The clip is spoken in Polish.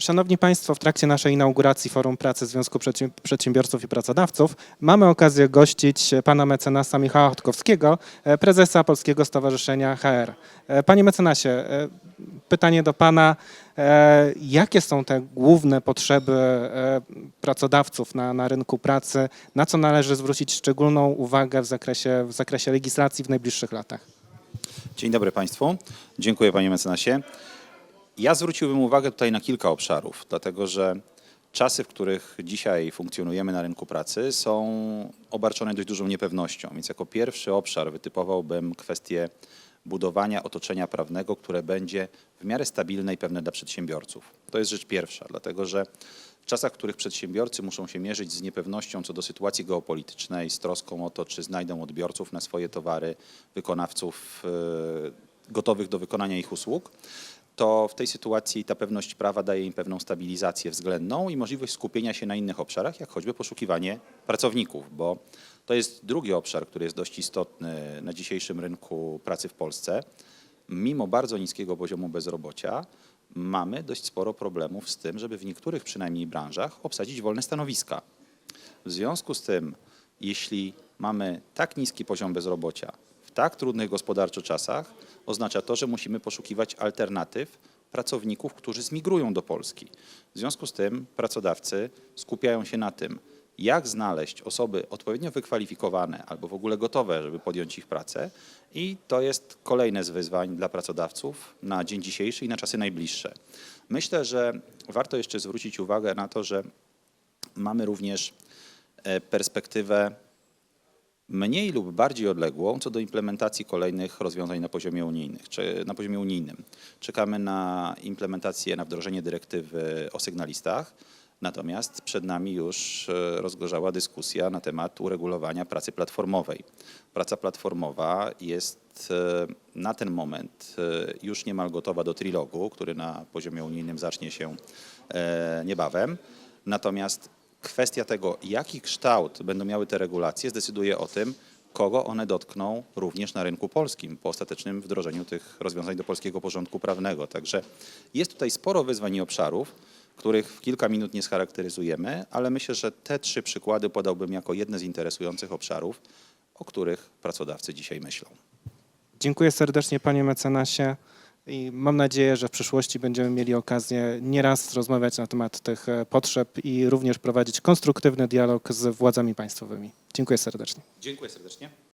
Szanowni Państwo, w trakcie naszej inauguracji Forum Pracy Związku Przedsięb- Przedsiębiorców i Pracodawców mamy okazję gościć pana mecenasa Michała Chodkowskiego, e, prezesa Polskiego Stowarzyszenia HR. E, Panie mecenasie, e, pytanie do pana. E, Jakie są te główne potrzeby e, pracodawców na, na rynku pracy? Na co należy zwrócić szczególną uwagę w zakresie, w zakresie legislacji w najbliższych latach? Dzień dobry Państwu. Dziękuję Panie mecenasie. Ja zwróciłbym uwagę tutaj na kilka obszarów, dlatego że czasy, w których dzisiaj funkcjonujemy na rynku pracy są obarczone dość dużą niepewnością. Więc jako pierwszy obszar wytypowałbym kwestię budowania otoczenia prawnego, które będzie w miarę stabilne i pewne dla przedsiębiorców. To jest rzecz pierwsza, dlatego że w czasach, w których przedsiębiorcy muszą się mierzyć z niepewnością co do sytuacji geopolitycznej, z troską o to, czy znajdą odbiorców na swoje towary, wykonawców e, gotowych do wykonania ich usług, to w tej sytuacji ta pewność prawa daje im pewną stabilizację względną i możliwość skupienia się na innych obszarach, jak choćby poszukiwanie pracowników, bo to jest drugi obszar, który jest dość istotny na dzisiejszym rynku pracy w Polsce. Mimo bardzo niskiego poziomu bezrobocia mamy dość sporo problemów z tym, żeby w niektórych przynajmniej branżach obsadzić wolne stanowiska. W związku z tym, jeśli mamy tak niski poziom bezrobocia w tak trudnych gospodarczo czasach, oznacza to, że musimy poszukiwać alternatyw pracowników, którzy zmigrują do Polski. W związku z tym pracodawcy skupiają się na tym, jak znaleźć osoby odpowiednio wykwalifikowane albo w ogóle gotowe, żeby podjąć ich pracę. I to jest kolejne z wyzwań dla pracodawców na dzień dzisiejszy i na czasy najbliższe. Myślę, że warto jeszcze zwrócić uwagę na to, że mamy również e, perspektywę mniej lub bardziej odległą co do implementacji kolejnych rozwiązań na poziomie unijnych, czy na poziomie unijnym. Czekamy na implementację, na wdrożenie dyrektywy o sygnalistach, natomiast przed nami już e, rozgorzała dyskusja na temat uregulowania pracy platformowej. Praca platformowa jest e, na ten moment e, już niemal gotowa do trilogu, który na poziomie unijnym zacznie się niebawem. Natomiast kwestia tego, jaki kształt będą miały te regulacje, zdecyduje o tym, kogo one dotkną również na rynku polskim po ostatecznym wdrożeniu tych rozwiązań do polskiego porządku prawnego. Także jest tutaj sporo wyzwań i obszarów, których w kilka minut nie scharakteryzujemy, ale myślę, że te trzy przykłady podałbym jako jedne z interesujących obszarów, o których pracodawcy dzisiaj myślą. Dziękuję serdecznie panie mecenasie i mam nadzieję, że w przyszłości będziemy mieli okazję nieraz rozmawiać na temat tych e, potrzeb i również prowadzić konstruktywny dialog z władzami państwowymi. Dziękuję serdecznie. Dziękuję serdecznie.